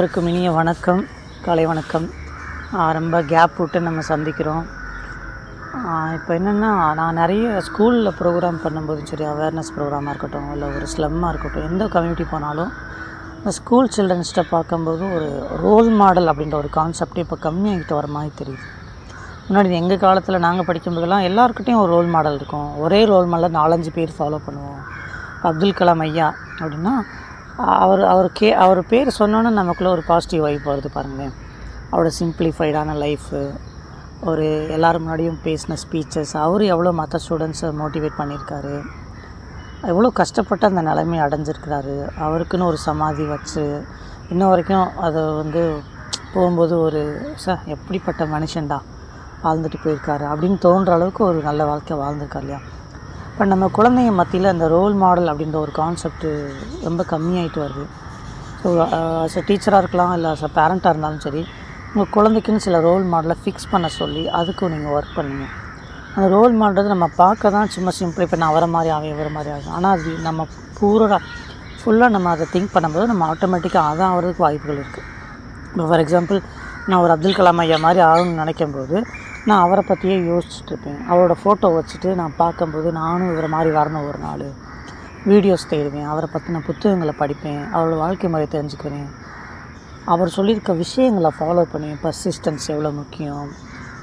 அனைவருக்கும் இனிய வணக்கம் காலை வணக்கம். ரொம்ப கேப் விட்டு நம்ம சந்திக்கிறோம். இப்போ என்னென்னா நான் நிறைய ஸ்கூலில் ப்ரோக்ராம் பண்ணும்போது சரி அவேர்னஸ் ப்ரோக்ராமாக இருக்கட்டும் இல்லை ஒரு ஸ்லம்மாக இருக்கட்டும் எந்த கம்யூனிட்டி போனாலும் இந்த ஸ்கூல் சில்ட்ரன்ஸ்கிட்ட பார்க்கும்போது ஒரு ரோல் மாடல் அப்படின்ற ஒரு கான்செப்டே இப்போ கம்மியாகிட்டு வர மாதிரி தெரியுது. முன்னாடி எங்கள் காலத்தில் நாங்கள் படிக்கும்போதெல்லாம் எல்லாருக்கிட்டையும் ஒரு ரோல் மாடல் இருக்கும். ஒரே ரோல் மாடல் நாலஞ்சு பேர் ஃபாலோ பண்ணுவோம். அப்துல் கலாம் ஐயா அப்படின்னா அவர் அவர் கே அவர் பேர் சொன்னோன்னே நமக்குள்ளே ஒரு பாசிட்டிவ் வைப் வருது பாருங்களேன். அவரோட சிம்பிளிஃபைடான லைஃபு ஒரு எல்லோரும் முன்னாடியும் பேசின ஸ்பீச்சஸ் அவர் எவ்வளோ மற்ற ஸ்டூடெண்ட்ஸை மோட்டிவேட் பண்ணியிருக்காரு எவ்வளோ கஷ்டப்பட்டு அந்த நிலைமை அடைஞ்சிருக்கிறாரு அவருக்குன்னு ஒரு சமாதி வச்சு இன்ன வரைக்கும் அதை வந்து போகும்போது ஒரு சார் எப்படிப்பட்ட மனுஷன்டா வாழ்ந்துட்டு போயிருக்காரு அப்படின்னு தோன்ற அளவுக்கு ஒரு நல்ல வாழ்க்கை வாழ்ந்திருக்காரு இல்லையா? இப்போ நம்ம குழந்தைங்க மத்தியில் அந்த ரோல் மாடல் அப்படின்ற ஒரு கான்செப்ட்டு ரொம்ப கம்மியாயிட்டு வருது. ஸோ ஆஸ் அ டீச்சராக இருக்கலாம் இல்லை ஆஸ் அ பேரண்ட்டாக இருந்தாலும் சரி உங்கள் குழந்தைக்குன்னு சில ரோல் மாடலை ஃபிக்ஸ் பண்ண சொல்லி அதுக்கும் நீங்கள் ஒர்க் பண்ணுங்க. அந்த ரோல் மாடல் நம்ம பார்க்க தான் சும்மா சிம்பிள் இப்போ நான் வர மாதிரி ஆகும் வர மாதிரி ஆகும் ஆனால் அது நம்ம பூரா ஃபுல்லாக நம்ம அதை திங்க் பண்ணும்போது நம்ம ஆட்டோமேட்டிக்காக அதான் ஆகிறதுக்கு வாய்ப்புகள் இருக்குது இப்போ ஃபார் எக்ஸாம்பிள் நான் ஒரு அப்துல் கலாம் ஐயா மாதிரி ஆகணும்னு நினைக்கும் போது நான் அவரை பற்றியே யோசிச்சுட்டு இருப்பேன் அவரோட ஃபோட்டோ வச்சுட்டு நான் பார்க்கும்போது நானும் இவரை மாதிரி வரணும் ஒரு நாள். வீடியோஸ் தேடுவேன். அவரை பற்றின புத்தகங்களை படிப்பேன். அவரோட வாழ்க்கை முறை தெரிஞ்சுக்குவேன். அவர் சொல்லியிருக்க விஷயங்களை ஃபாலோ பண்ணுவேன் பர்சிஸ்டன்ஸ் எவ்வளோ முக்கியம்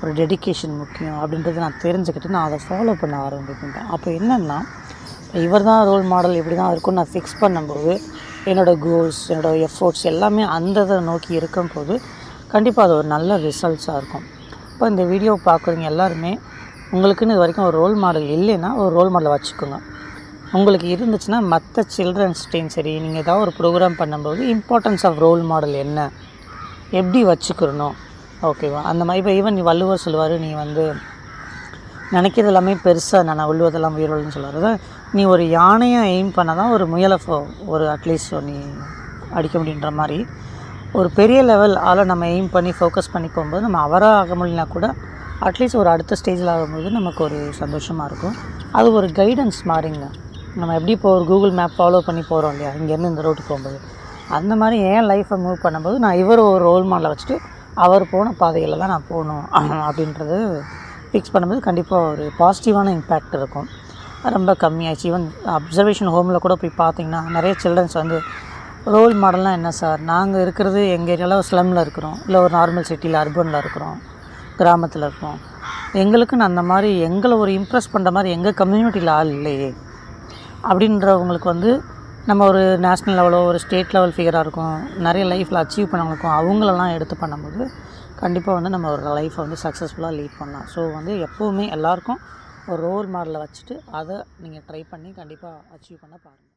ஒரு டெடிகேஷன் முக்கியம் அப்படின்றத நான் தெரிஞ்சுக்கிட்டு நான் அதை ஃபாலோ பண்ண ஆரம்பிப்பேன். அப்போ என்னென்னா இவர் தான் ரோல் மாடல் இப்படி தான் இருக்கும்னு நான் ஃபிக்ஸ் பண்ணும்போது என்னோடய கோல்ஸ் என்னோடய எஃபோர்ட்ஸ் எல்லாமே அந்த இதை நோக்கி இருக்கும்போது கண்டிப்பாக அது ஒரு நல்ல ரிசல்ட்ஸாக இருக்கும். இப்போ இந்த வீடியோ பார்க்குறவங்க எல்லாருமே உங்களுக்குன்னு இது வரைக்கும் ஒரு ரோல் மாடல் இல்லைன்னா ஒரு ரோல் மாடலை வச்சுக்கோங்க. உங்களுக்கு இருந்துச்சுன்னா மற்ற சில்ட்ரன்ஸ்டையும் சரி நீங்கள் ஏதாவது ஒரு ப்ரோக்ராம் பண்ணும்போது இம்பார்ட்டன்ஸ் ஆஃப் ரோல் மாடல் என்ன? எப்படி வச்சுக்கிறணும் ஓகேவா அந்த மாதிரி இப்போ ஈவன் வள்ளுவர் சொல்லுவார் நீ வந்து நினைக்கிறது எல்லாமே பெருசாக நான் வள்ளுவதெல்லாம் உயிரோடுன்னு சொல்லுவார். நீ ஒரு யானையை எய்ம் பண்ணால் தான் ஒரு முயலை ஃபோ- ஒரு அட்லீஸ்ட் நீ அடிக்க முடியுன்ற மாதிரி. ஒரு பெரிய லெவல் ஆளை நம்ம எய்ம் பண்ணி ஃபோக்கஸ் பண்ணி போகும்போது நம்ம அவராக ஆக முடியலனா கூட அட்லீஸ்ட் ஒரு அடுத்த ஸ்டேஜில் ஆகும்போது நமக்கு ஒரு சந்தோஷமாக இருக்கும். அது ஒரு கைடன்ஸ் மாதிரிங்க. நம்ம எப்படி இப்போ ஒரு கூகுள் மேப் ஃபாலோ பண்ணி போகிறோம் இல்லையா? இங்கேருந்து இந்த ரோட்டுக்கு போகும்போது. அந்த மாதிரி என் லைஃப்பை மூவ் பண்ணும்போது நான் இவர் ஒரு ரோல் மாடலை வச்சுட்டு அவர் போன பாதையில் தான் நான் போகணும் அப்படின்றது ஃபிக்ஸ் பண்ணும்போது கண்டிப்பாக ஒரு பாசிட்டிவான இம்பேக்ட் இருக்கும். ரொம்ப கம்மியாச்சு. ஈவன் அப்சர்வேஷன் ஹோமில் கூட போய் பார்த்தீங்கன்னா நிறைய சில்ட்ரன்ஸ் வந்து ரோல் மாடல்லாம் என்ன சார் நாங்கள் இருக்கிறது எங்கள் ஏரியாவில் ஸ்லம்மில் இருக்கிறோம். இல்லை ஒரு நார்மல் சிட்டியில் அர்பனில் இருக்கிறோம். கிராமத்தில் இருக்கிறோம் எங்களுக்குன்னு அந்த மாதிரி எங்களை ஒரு இம்ப்ரெஸ் பண்ணுற மாதிரி எங்கள் கம்யூனிட்டியில் ஆள் இல்லையே. அப்படின்றவங்களுக்கு வந்து நம்ம ஒரு நேஷ்னல் லெவலோ ஒரு ஸ்டேட் லெவல் ஃபிகராக இருக்கும். நிறைய லைஃப்பில் அச்சீவ் பண்ணவங்களுக்கும் அவங்களெல்லாம் எடுத்து பண்ணும்போது கண்டிப்பாக வந்து நம்ம ஒரு லைஃப்பை வந்து சக்ஸஸ்ஃபுல்லாக லீட் பண்ணலாம். ஸோ வந்து எப்போவுமே எல்லாருக்கும் ஒரு ரோல் மாடலை வச்சுட்டு அதை நீங்கள் ட்ரை பண்ணி கண்டிப்பாக அச்சீவ் பண்ண பாருங்கள்